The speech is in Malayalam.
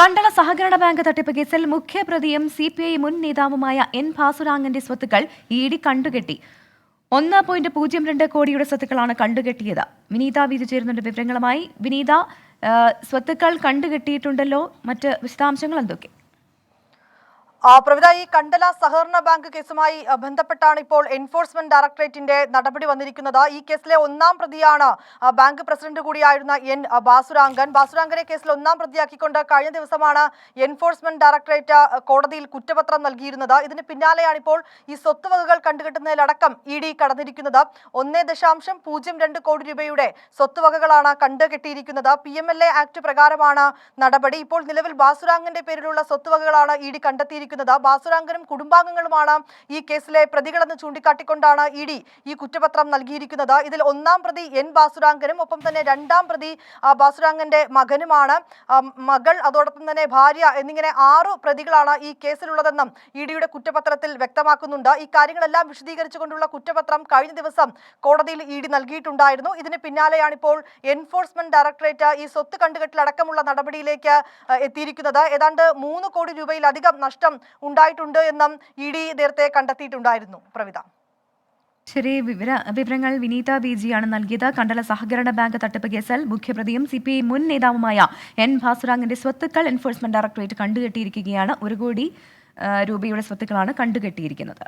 കണ്ടള സഹകരണ ബാങ്ക് തട്ടിപ്പ് കേസിൽ മുഖ്യപ്രതിയും സി പി ഐ മുൻ നേതാവുമായ എൻ ഭാസുരാങ്ങന്റെ സ്വത്തുക്കൾ ഇ ഡി കണ്ടുകെട്ടി. ഒന്ന് പോയിന്റ് പൂജ്യം രണ്ട് കോടിയുടെ സ്വത്തുക്കളാണ് കണ്ടുകെട്ടിയത്. വിനീത വീതി ചേരുന്നുണ്ട് വിവരങ്ങളുമായി. വിനീത സ്വത്തുക്കൾ കണ്ടുകെട്ടിയിട്ടുണ്ടല്ലോ? മറ്റ് വിശദാംശങ്ങൾ എന്തൊക്കെ? പ്രവിത ഈ കണ്ടല സഹകരണ ബാങ്ക് കേസുമായി ബന്ധപ്പെട്ടാണ് ഇപ്പോൾ എൻഫോഴ്സ്മെന്റ് ഡയറക്ടറേറ്റിന്റെ നടപടി വന്നിരിക്കുന്നത്. ഈ കേസിലെ ഒന്നാം പ്രതിയാണ് ബാങ്ക് പ്രസിഡന്റ് കൂടിയായിരുന്ന എൻ ബാസുരാങ്കൻ. ബാസുരാങ്കനെ കേസിൽ ഒന്നാം പ്രതിയാക്കിക്കൊണ്ട് കഴിഞ്ഞ ദിവസമാണ് എൻഫോഴ്സ്മെന്റ് ഡയറക്ടറേറ്റ് കോടതിയിൽ കുറ്റപത്രം നൽകിയിരുന്നത്. ഇതിന് പിന്നാലെയാണ് ഇപ്പോൾ ഈ സ്വത്തുവകകൾ കണ്ടുകെട്ടുന്നതിലടക്കം ഇ ഡി കടന്നിരിക്കുന്നത്. ഒന്നേ ദശാംശം പൂജ്യം രണ്ട് കോടി രൂപയുടെ സ്വത്തുവകകളാണ് കണ്ടുകെട്ടിയിരിക്കുന്നത്. P M L A act പ്രകാരമാണ് നടപടി. ഇപ്പോൾ നിലവിൽ ബാസുരാങ്കന്റെ പേരിലുള്ള സ്വത്തുവകകളാണ് ഇ ഡി കണ്ടെത്തിയിരിക്കുന്നത്. ബാസുരാങ്കനും കുടുംബാംഗങ്ങളുമാണ് ഈ കേസിലെ പ്രതികളെന്ന് ചൂണ്ടിക്കാട്ടിക്കൊണ്ടാണ് ഇ ഡി ഈ കുറ്റപത്രം നൽകിയിരിക്കുന്നത്. ഇതിൽ ഒന്നാം പ്രതി എൻ ബാസുരാങ്കനും ഒപ്പം തന്നെ രണ്ടാം പ്രതി ബാസുരാങ്കന്റെ മകനുമാണ്. മകൾ അതോടൊപ്പം തന്നെ ഭാര്യ എന്നിങ്ങനെ ആറു പ്രതികളാണ് ഈ കേസിലുള്ളതെന്നും ഇ ഡിയുടെ കുറ്റപത്രത്തിൽ വ്യക്തമാക്കുന്നുണ്ട്. ഈ കാര്യങ്ങളെല്ലാം വിശദീകരിച്ചുകൊണ്ടുള്ള കുറ്റപത്രം കഴിഞ്ഞ ദിവസം കോടതിയിൽ ഇ ഡി നൽകിയിട്ടുണ്ടായിരുന്നു. ഇതിന് പിന്നാലെയാണ് ഇപ്പോൾ എൻഫോഴ്സ്മെന്റ് ഡയറക്ടറേറ്റ് ഈ സ്വത്ത് കണ്ടുകെട്ടിലടക്കമുള്ള നടപടിയിലേക്ക് എത്തിയിരിക്കുന്നത്. ഏതാണ്ട് മൂന്ന് കോടി രൂപയിലധികം നഷ്ടം ഉണ്ടായിട്ടുണ്ട് എന്നും ഇ ഡി നേരത്തെ കണ്ടെത്തിയിട്ടുണ്ടായിരുന്നു. പ്രവിത. ശരി വിവര വിവരങ്ങൾ വിനീത ബി ജിയാണ് നൽകിയത്. കണ്ടല സഹകരണ ബാങ്ക് തട്ടിപ്പ് കേസിൽ മുഖ്യപ്രതിയും സി പി ഐ മുൻ നേതാവുമായ എൻ ഭാസുരാങ്ങിന്റെ സ്വത്തുക്കൾ എൻഫോഴ്സ്മെന്റ് ഡയറക്ടറേറ്റ് കണ്ടുകെട്ടിയിരിക്കുകയാണ്. ഒരു കോടി രൂപയുടെ സ്വത്തുക്കളാണ് കണ്ടുകെട്ടിയിരിക്കുന്നത്.